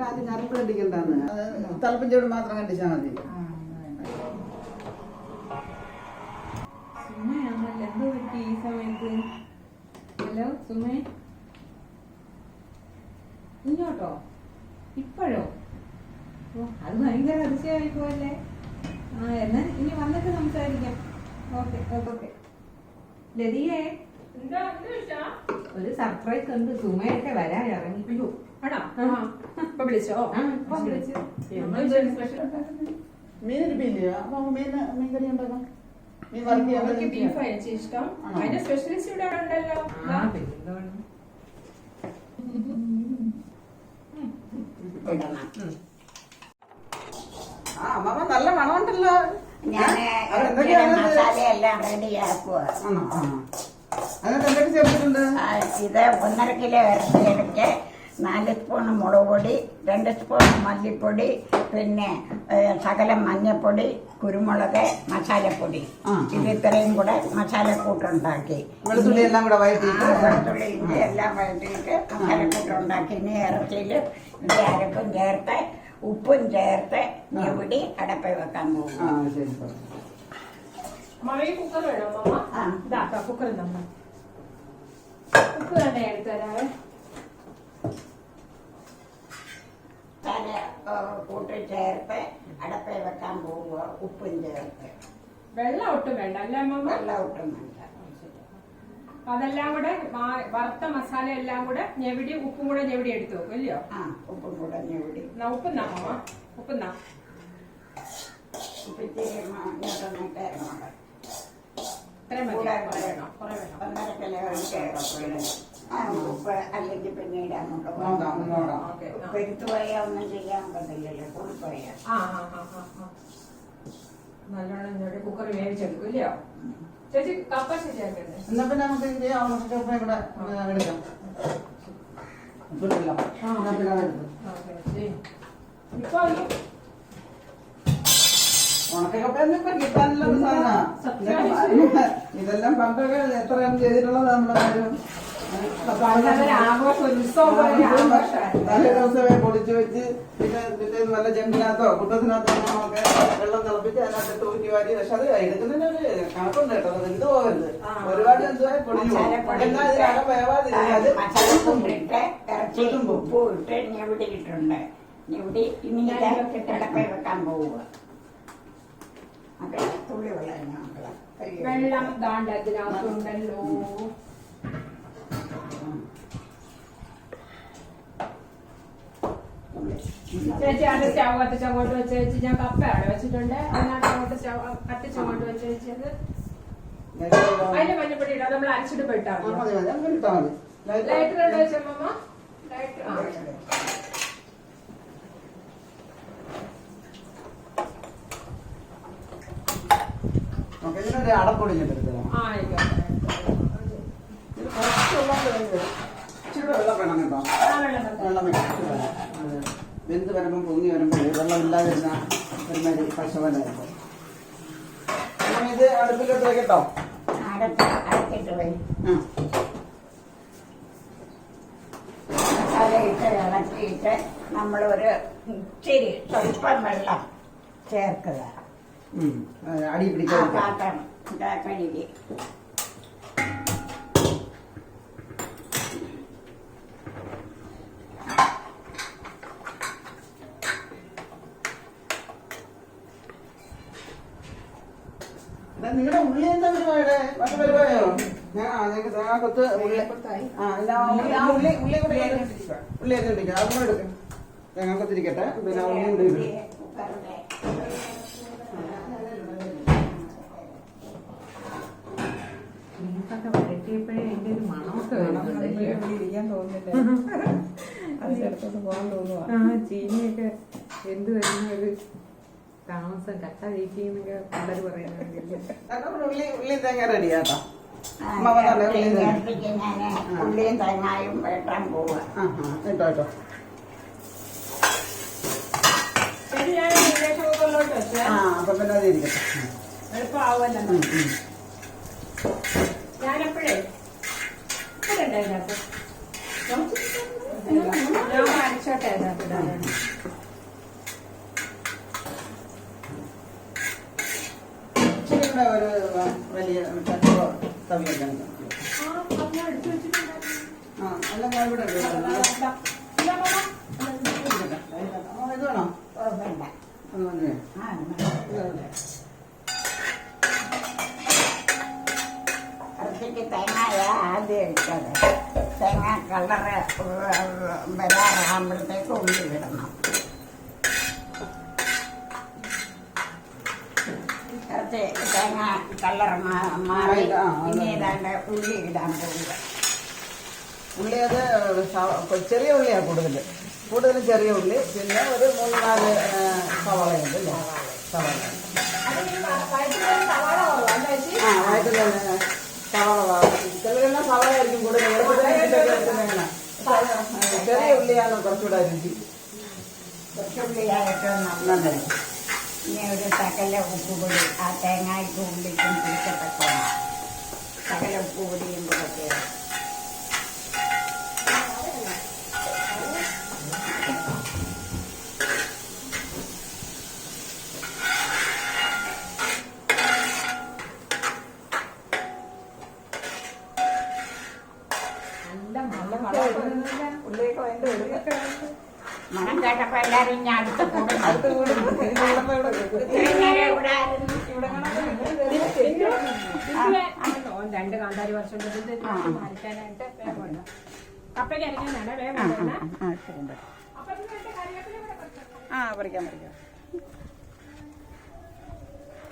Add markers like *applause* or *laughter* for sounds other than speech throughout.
കണ്ടിക്കണ്ടെന്ന് തലപ്പഞ്ചോട് മാത്രം കണ്ടിച്ചാൽ മതി. ഹലോ സുമേ? ഇങ്ങോട്ടോ? ഇപ്പോഴോ? ഓ അത് ഭയങ്കര അതിശയമായി പോയല്ലേ? ആ എന്നാ ഇനി വന്നിട്ട് സംസാരിക്കാം. Okay okay. ലതിയേ? ഒരു സർപ്രൈസ് ഉണ്ട്. സുമയൊക്കെ വരാൻ ഇറങ്ങി ഇപ്പൊ വിളിച്ചോ? ആ, ഇപ്പം വിളിച്ചു. മീൻ ഇരിപ്പില്ലയോ അപ്പൊ മീൻ മീൻ കറി ഉണ്ടാക്കാം മീൻ വർക്ക് അവർക്ക് ചെയ്യാൻ ബീഫ് അയച്ച ഇഷ്ടം ആണോ? അതിന്റെ സ്പെഷ്യലിസ്റ്റ് ഇവിടെ ഉണ്ടല്ലോ. ആ അമ്മ നല്ല മണമുണ്ടല്ലോ. ഞാൻ? മസാലയെല്ലാം റെഡിയാക്കുക ആണോ ആ അതിനകത്ത് എന്തൊക്കെ ചേർത്തിട്ടുണ്ട് ഇത് ഒന്നര കിലോ ഇറച്ചിയിലേക്ക് നാല് സ്പൂൺ മുളക് പൊടി രണ്ട് സ്പൂൺ മല്ലിപ്പൊടി പിന്നെ ശകലം മഞ്ഞൾപ്പൊടി കുരുമുളക് മസാലപ്പൊടി. ഇത് ഇത്രയും കൂടെ മസാലക്കൂട്ടുണ്ടാക്കി. വെളുത്തുള്ളി എല്ലാം കൂടെ വഴറ്റിയിട്ട് വെളുത്തുള്ളി ഇഞ്ചി എല്ലാം വഴറ്റിയിട്ട് മസാലക്കൂട്ടുണ്ടാക്കി. ഇനി ഇറച്ചിയിൽ ഇത് അരപ്പും ചേർത്ത് ഉപ്പും ചേർത്ത് ഞെവിടി അടപ്പ വെക്കാൻ ആ പോകും കുക്കർ വേണോ മമ്മ ഉപ്പ് വേണ്ട എടുത്തു തരാവേ. തല കൂട്ടി ചേർത്ത് അടപ്പ വെക്കാൻ പോവുക ഉപ്പും ചേർത്ത്. വെള്ളം ഒട്ടും വേണ്ട അല്ലേ അമ്മ വെള്ളം ഒട്ടും വേണ്ട. അതെല്ലാം കൂടെ വറുത്ത മസാല എല്ലാം കൂടെ ഞെവിടി ഉപ്പും കൂടെ ഞെവിടി എടുത്തു വെക്കും ഇല്ലയോ? ആ ഉപ്പും കൂടെ ഞെവിടി. എന്നാ ഉപ്പുന്നാ ഉപ്പുന്നാ. ഉപ്പിച്ചിരി അല്ലെങ്കിൽ പിന്നീട് അങ്ങോട്ട് നോക്കാം, നോക്കാം. ഓക്കെ പെരുത്തു പോയാൽ ഒന്നും ചെയ്യാൻ പറ്റില്ലല്ലോ ആ നല്ലോണം ഞെവിടി കുക്കർ വേവിച്ചെടുക്കും ഇല്ലയോ? ചേച്ചി കപ്പ ശരിയാക്കണ്ടേ എന്നാ പിന്നെ നമുക്ക് ഇത് ആവശ്യത്തെ കൂടെ ആ, എടുക്കാം. ഇപ്പൊ ഇതെല്ലാം പണ്ടൊക്കെ എത്ര ചെയ്തിട്ടുള്ളത് നമ്മളെല്ലാവരും തലേ ദിവസമേ പൊടിച്ചു വെച്ച് പിന്നെ പിന്നെ നല്ല ചെമ്പിനകത്തോ കുട്ടത്തിനകത്തോ നമ്മളൊക്കെ വെള്ളം തിളപ്പിച്ച് അതിനകത്ത് തൂക്കി വാരി പക്ഷെ അത് എടുക്കുന്നതിന് ഒരു കണക്കുണ്ട് കേട്ടോ. അത് എന്ത് പോകരുത്. ഒരുപാട് എന്തുവായി പൊടിഞ്ഞു പോകും. എന്നാൽ ഇതിന് അക വേവാതിരിക്കും അത് ചുട്ടും പോകും. ഇനി ഇത്. വെക്കാൻ പോവുക. മക്കളെ തുള്ളി വെള്ളം മക്കളെ വെള്ളം ദാണ്ട അതിനകത്തുണ്ടല്ലോ. ചേച്ചി അത് സ്റ്റവ് കത്തിച്ച അങ്ങോട്ട് വെച്ച് ചേച്ചി ഞാൻ കപ്പ അവിടെ വെച്ചിട്ടുണ്ട്. അതിനകത്ത് അങ്ങോട്ട് കത്തിച്ച് അങ്ങോട്ട് വെച്ച് വെച്ചത് അതിന്റെ മഞ്ഞപ്പൊടി ഇടാം. നമ്മൾ അരച്ചിട്ട് ആ, പെട്ടാ ലൈറ്റർ ഉണ്ടോ വെച്ചമ്മ ലൈറ്റർ ആ ഓക്കെ ഇതിനൊരു അടപ്പൊടിഞ്ഞിട്ട് എടുത്തരാം. ഇച്ചിരി വെള്ളം വേണം കേട്ടോ. വെള്ളം വെന്ത് വരുമ്പോൾ പൊങ്ങി വരുമ്പോൾ വെള്ളം ഇല്ലാതിരുന്ന ഒരുമാതിരി പശവലായിരുന്നു അപ്പം ഇത് അടുപ്പിലോട്ട് വെക്കട്ടോ ഇട്ട് ഇളക്കിയിട്ട് നമ്മളൊരു ഇച്ചിരി സ്വല്പം വെള്ളം ചേർക്കുക. അടി പിടിക്കാൻ ഇതാ കഴുകി നിങ്ങളുടെ ഉള്ളി എന്താ പരിപാടി? മറ്റു പരിപാടിയോ ഞാൻ ആ തേങ്ങാക്കൊത്ത് ഉള്ളി. ആ ആ ഉള്ളി. ഉള്ളി ഉള്ളി കൂടെ ഉള്ളി അരിഞ്ഞിട്ടിരിക്കാം അതും കൂടെ എടുക്കും. തേങ്ങാക്കൊത്തിരിക്കട്ടെ പിന്നെ ഉള്ളി കൂടെ ഇടും കുക്കറിലെ ബീഫൊക്കെ വരട്ടിയപ്പോഴേ അതിന്റെ ഒരു മണമൊക്കെ വരുന്നുണ്ടല്ലേ ആ ചീനിയൊക്കെ എന്ത് വരുന്ന ഒരു താമസം കട്ട വീട്ടിന്നൊക്കെ പിള്ളേർ പറയുന്നുണ്ട് ഉള്ളിയും തേങ്ങായും വെട്ടാൻ പോവുക ആ അപ്പൊ പിന്നെ അത് ഇരിക്കട്ടെ. എളുപ്പമാവുമല്ലോ. ഞാനെപ്പോഴേ ഇടണ്ടേ ഇതിനകത്ത് ഞാൻ അരച്ചോട്ടെ ഇറക്കട്ടെ അതിനകത്ത് ഇടാനാണ്. ഒരു വലിയ ചട്ടോ തവിയൊക്കെ. ആ, ഞാൻ ഇവിടെ ഉണ്ട്. ഇതാ, ഇതാ, ഇതാ, മാമാ. ആ, ഇത് വേണോ ഓ, വേണ്ട അത് മതിയോ? ആ ഇത് മതി. ഇറച്ചിക്ക് തേങ്ങായ ആദ്യം ഇട്ടത് തേങ്ങ കളറ് വരാറാകുമ്പോഴത്തേക്ക് ഉള്ളി വിടണം ഇറച്ചി തേങ്ങ കളർ മാറി ഇനി. ഏതാണ്ട് ഉള്ളി ഇടാൻ പോവുക. ഉള്ളി അത് ചെറിയ ഉള്ളിയാണ് കൂടുതൽ. കൂടുതൽ ചെറിയ ഉള്ളി പിന്നെ ഒരു മൂന്ന് നാല് ആ, സവാളയുണ്ട് അല്ലേ? സവാള വ- സവാള? ആ വയറ്റിൽ സവാള വാ- ചിലരെല്ലാം സവാള ആയിരിക്കും കൂടുതൽ വെളുത്തുള്ളിയൊക്കെ വെക്കുന്നത് ചെറിയ ഉള്ളിയാണോ? കുറച്ചുകൂടെ രുചി കുറച്ചുള്ളിയായിട്ട് നല്ലത് ഇനി ഒരു സകല ഉപ്പുപൊടി ആ തേങ്ങയ്ക്ക് ഉള്ളിക്കും പിടിക്കത്തക്കോണം സകല ഉപ്പുപൊടിയും കൂടെ നല്ല നല്ല മണം വരുന്നില്ല. ഉള്ളിയൊക്കെ അതിന്റെ ഉള്ളിയൊക്കെ മണം കേട്ടപ്പോ എല്ലാരും ഇനി അടുത്ത് കൂടും അടുത്ത് കൂടും ഇതിന്റെ ഉള്ളപ്പോ ഇവിടെ വെക്കും. ഇത്രയും നേരം ഇവിടെ ആയിരുന്നു. ബിന്ദു, ബിന്ദുവേ, ഓൻ രണ്ട് കാന്താരി വർഷം കപ്പയ്ക്ക് വേഗം ആ, ശരി. ആ പറിക്കാം പറിക്കാം.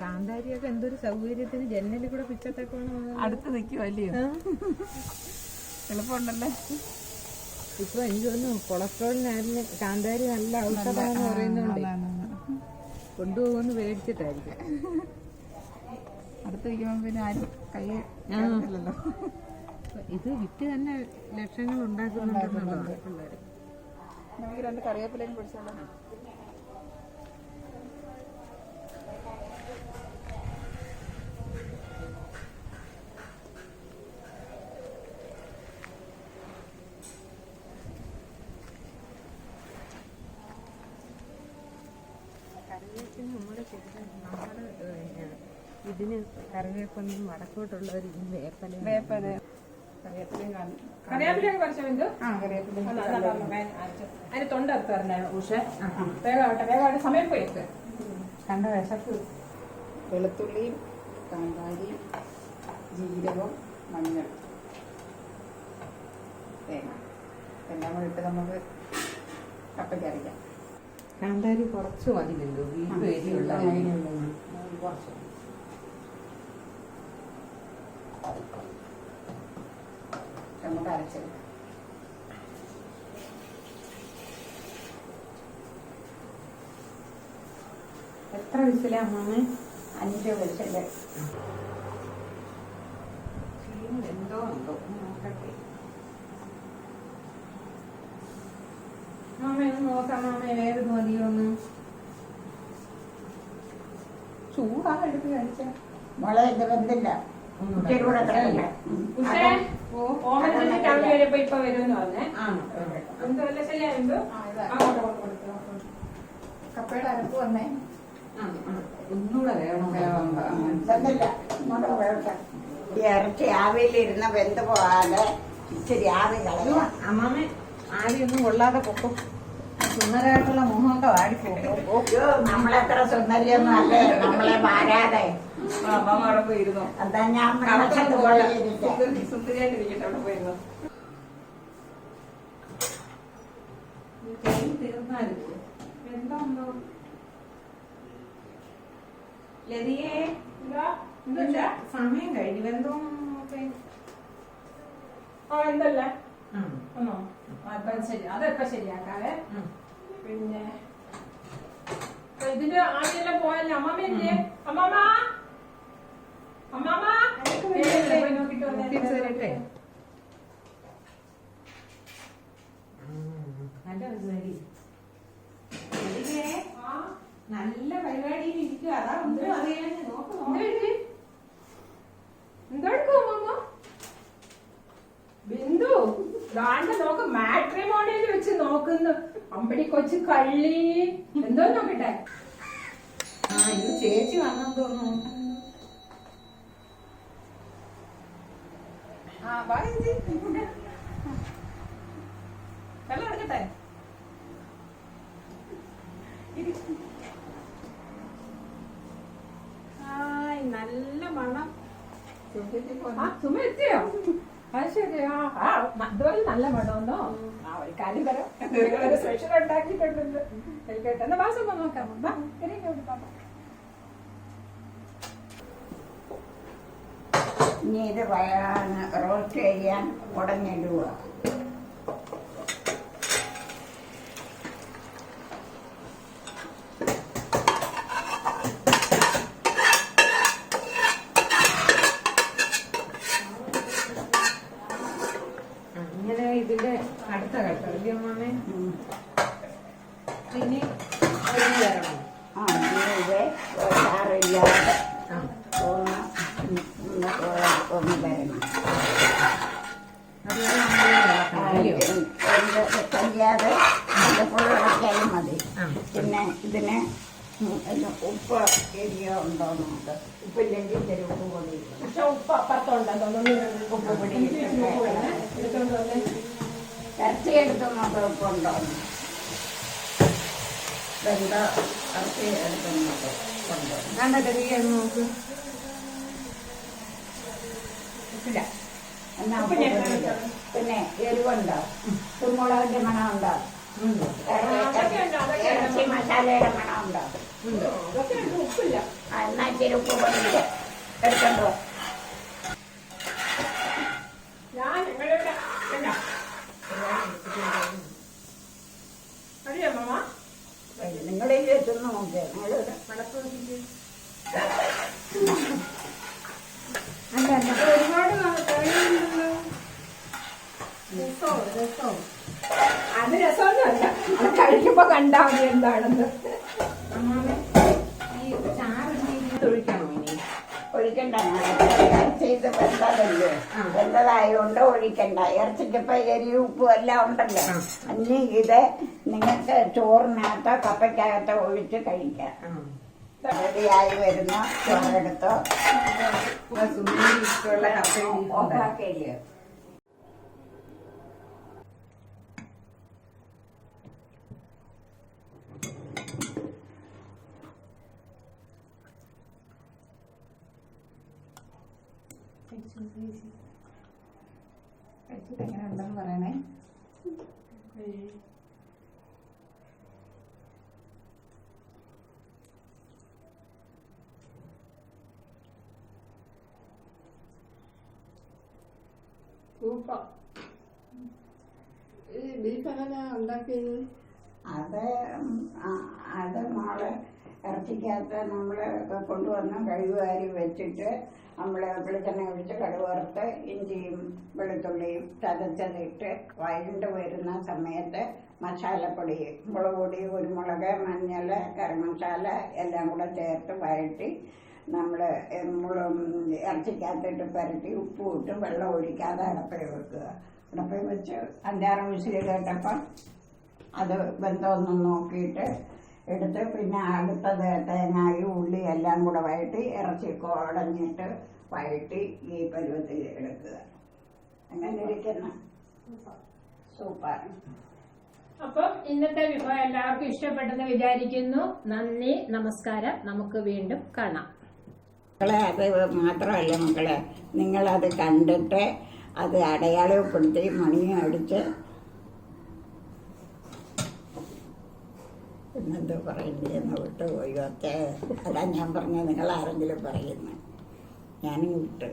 കാന്താരിയൊക്കെ എന്തൊരു സൗകര്യത്തിന് ജനലിൽ കൂടെ പിച്ചത്തേക്കാണ് അടുത്ത് നിൽക്കുമല്ലയോ എളുപ്പമുണ്ടല്ലേ? ഇപ്പൊ എനിക്ക് തോന്നുന്നു കൊളസ്ട്രോളിനായിരുന്നു കാന്താരി നല്ല ഔഷധമാണെന്ന് പറയുന്നുണ്ട്. കൊണ്ടുപോകുമെന്ന് പേടിച്ചിട്ടായിരിക്കും. അടുത്ത് വയ്ക്കുമ്പോ പിന്നെ ആരും കൈ കേറത്തില്ലല്ലോ ഇത് വിറ്റ് തന്നെ ലക്ഷങ്ങൾ ഉണ്ടാക്കുന്നുണ്ടെന്നുള്ളതാണ് നമുക്ക് രണ്ട് കറിവേപ്പിലയും പിടിച്ചോളാം. ഇതിന് കറിവേപ്പൊന്നും വടക്കോട്ടുള്ള ഒരു വേപ്പല വേപ്പല കറിവേപ്പിലയും കാണും കറിവേപ്പിലയൊക്കെ പറിച്ചോ ബിന്ദു? ആ കറിവേപ്പിലയും വേഗം അരച്ച്. അതിന് തൊണ്ട എടുത്ത് തരണേ ഉഷേ? വേഗം ആവട്ടെ വേഗം ആവട്ടെ സമയം പോയി എത്ത്. കണ്ട വിശപ്പ് വെളുത്തുള്ളിയും കാന്താരി ജീരകവും മഞ്ഞൾ. തേങ്ങ എല്ലാം കൂടി ഇട്ട് നമുക്ക് കപ്പയ്ക്ക് അരയ്ക്കാം. കാന്താരി കുറച്ച് മതി ബിന്ദു. എരിയുള്ള കുറച്ച് നമുക്ക് അരച്ചെടുക്കാം. എത്ര വിസിലാ അമ്മ അഞ്ച് വിസിൽ എന്തോ ഉണ്ടോ? നോക്കട്ടെ. മാമ ഒന്ന് നോക്കാം മാമ വേറെ മതിയോ ഒന്ന്? ചൂടാ എടുത്ത് കഴിച്ചാ. മുളക് ഇത് വെന്തില്ല. ഇച്ചിരി കൂടെ ഇപ്പൊ വരുമെന്ന് പറഞ്ഞേ? കപ്പയുടെ അരപ്പ് വന്നേ. ഒന്നുകൂടെ വേണം ഈ ഇറച്ചി ആവിയിലിരുന്ന വെന്ത് പോകാതെ ഇച്ചിരി ആവി കളയും അമ്മാമ ആവിയൊന്നും കൊള്ളാതെ പൊക്കും. സുന്ദരമായിട്ടുള്ള മുഖമൊക്കെ വാടിപ്പോകും നമ്മളെത്ര സുന്ദരിയൊന്നും അല്ലേ? നമ്മളെ മാരാതെ അമ്മ അവിടെ പോയിരുന്നു. അതാ ഞാൻ സുന്ദരിയായിട്ടിരിക്കട്ടെ അവിടെ പോയിരുന്നു. തീർന്നാലും എന്താ ഉണ്ടോ ലതിയേ എന്താ എന്താ സമയം കഴിഞ്ഞു. എന്തോ ആ എന്തല്ലേ ഒന്നോ ശരി. അതെപ്പോ ശരിയാക്കാവേ. പിന്നെ ഇതിന്റെ ആദ്യം പോയല്ലേ? അമ്മമ്മ ഇല്ലേ? അമ്മാമ്മ അമ്മാമ്മ ഏയ്, പോയി നോക്കിട്ട് വന്നേ. നോക്കിയിട്ട് വരട്ടെ? നല്ല പരിപാടി. നല്ല പരിപാടിയിൽ ഇരിക്കുക അതാ ഒന്നും അറിയാൻ നോക്ക് ബിന്ദു ദാണ്ട് നോക്ക് മാട്രിമോണിയിൽ വെച്ച് നോക്കുന്നു. അമ്പടി കൊച്ചു കള്ളി. എന്തോ നോക്കട്ടെ? ആ ഇത് ചേച്ചി വന്നെന്ന് തോന്നുന്നു ആ വാ ചേച്ചി വെള്ളം എടുക്കട്ടെ ഇരി. ഹായ് നല്ല മണം ചേച്ചി ആ. സുമ എത്തിയോ അത് ശരി ആ ആ അതുപോലെ നല്ല മണമെന്നോ ആ ഒരു കാര്യം തരാം നിങ്ങളൊരു *laughs* സ്പെഷ്യൽ ഉണ്ടാക്കിയിട്ടുണ്ടല്ലോ എന്നാ വാസം നോക്കാം. വാ, പാപ്പ. ഇനി ഇത് റോസ്റ്റ് ചെയ്യാൻ ഉടഞ്ഞിടുക ഇങ്ങനെ ഇതിന്റെ അടുത്ത ഘട്ടം അല്ലേ അമ്മാമേ ഇനി അരി തരണം ആ ഇനി ഇത് ചാറില്ലാതെ ഒന്ന് ഒന്ന് ഒന്ന് തരണം അതുവരെ നമ്മൾ ഇളക്കണം, അല്ലയോ? കഴിയാതെ വല്ലപ്പോഴും ഇളക്കിയാലും മതി ആ. പിന്നെ ഇതിന് ഉപ്പ് എരിയോ ഉണ്ടോ നോക്ക് ഉപ്പില്ലെങ്കിൽ ഇത്തിരി ഉപ്പ് പൊടി. പക്ഷെ ഉപ്പ് അപ്പുറത്തുണ്ടോ ഉപ്പ് പൊടി. ഇറച്ചി എടുത്ത് നോക്ക് ഉപ്പുണ്ടോ വെന്ത ഇറച്ചി എടുത്ത് നോക്ക് ഉണ്ടോ ഇല്ല എന്നാ. പിന്നെ എരിവുണ്ടോ കുരുമുളകിന്റെ ഉണ്ട്. ഇറച്ചി മസാലയുടെ മണമുണ്ടോ എന്നാ ഇച്ചിരി ഉപ്പ് പൊടി ഇട്. എടുത്തോണ്ട് ഞാൻ നിങ്ങളുടെ കണ്ടോ? അറിയോ മാമ നിങ്ങളെ എത്തുന്ന നോക്കിയാ നിങ്ങളിവിടെ മണപ്പ് നോക്കിക്കേ. അല്ല അത് ഒരുപാട് കഴിയുന്നുണ്ടല്ലോ രസോ രസോ അത് രസമൊന്നുമല്ല അത് കഴിക്കുമ്പോ കണ്ടാ മതി എന്താണെന്ന് ഒഴിക്കണ്ട ഇത് വെന്തതല്ലേ വെന്തതായതുകൊണ്ട് ഒഴിക്കണ്ട ഇറച്ചിക്കിപ്പോ എരി ഉപ്പും എല്ലാം ഉണ്ടല്ലോ അന്നി ഇത് നിങ്ങൾക്ക് ചോറിനകത്തോ കപ്പയ്ക്കകത്തോ ഒഴിച്ച് കഴിക്കാം റെഡിയായി വരുന്ന ചോറെടുത്തോ ഇഷ്ടമുള്ള തരാം. ഓഫാക്കില്ലേ പറയണേ? അത് അത് മോൾ ഇറച്ചിക്കകത്ത് നമ്മൾ കൊണ്ടുവന്ന് കഴുകുകാരി വെച്ചിട്ട് നമ്മൾ വെളിച്ചെണ്ണ ഒഴിച്ച് കടുവറുത്ത് ഇഞ്ചിയും വെളുത്തുള്ളിയും ചതച്ചതിട്ട് വഴണ്ട് വരുന്ന സമയത്ത് മസാലപ്പൊടി മുളക് പൊടി കുരുമുളക് മഞ്ഞൾ ഗരം മസാല എല്ലാം കൂടെ ചേർത്ത് വഴറ്റി നമ്മൾ ഇറച്ചിക്കകത്തിട്ട് പുരട്ടി ഉപ്പ് ഇട്ട് വെള്ളം ഒഴിക്കാതെ അടപ്പയിൽ വെക്കുക. അടപ്പയിൽ വെച്ച് അഞ്ചാറ് വിസിൽ കേട്ടപ്പം അത് ബന്ധമൊന്നും നോക്കിയിട്ട് എടുത്ത് പിന്നെ അടുത്തത് തേങ്ങായും ഉള്ളി എല്ലാം കൂടെ വഴറ്റി ഇറച്ചി കുടഞ്ഞിട്ട് വഴറ്റി ഈ പരുവത്തിൽ എടുക്കുക. അങ്ങനെ ഇരിക്കുന്ന. സൂപ്പർ. അപ്പം ഇന്നത്തെ വിഭവം എല്ലാവർക്കും ഇഷ്ടപ്പെട്ടെന്ന് വിചാരിക്കുന്നു. നന്ദി നമസ്കാരം. നമുക്ക് വീണ്ടും കാണാം. മക്കളെ അത് മാത്രമല്ല മക്കളെ നിങ്ങളത് കണ്ടിട്ട് അത് അടയാളപ്പെടുത്തി മണിയും അടിച്ച് പിന്നെന്തോ വിട്ടു പോയി ഒക്കെ അതാ ഞാൻ പറഞ്ഞത് നിങ്ങൾ ആരെങ്കിലും പറയുന്നു. ഞാനും വിട്ട്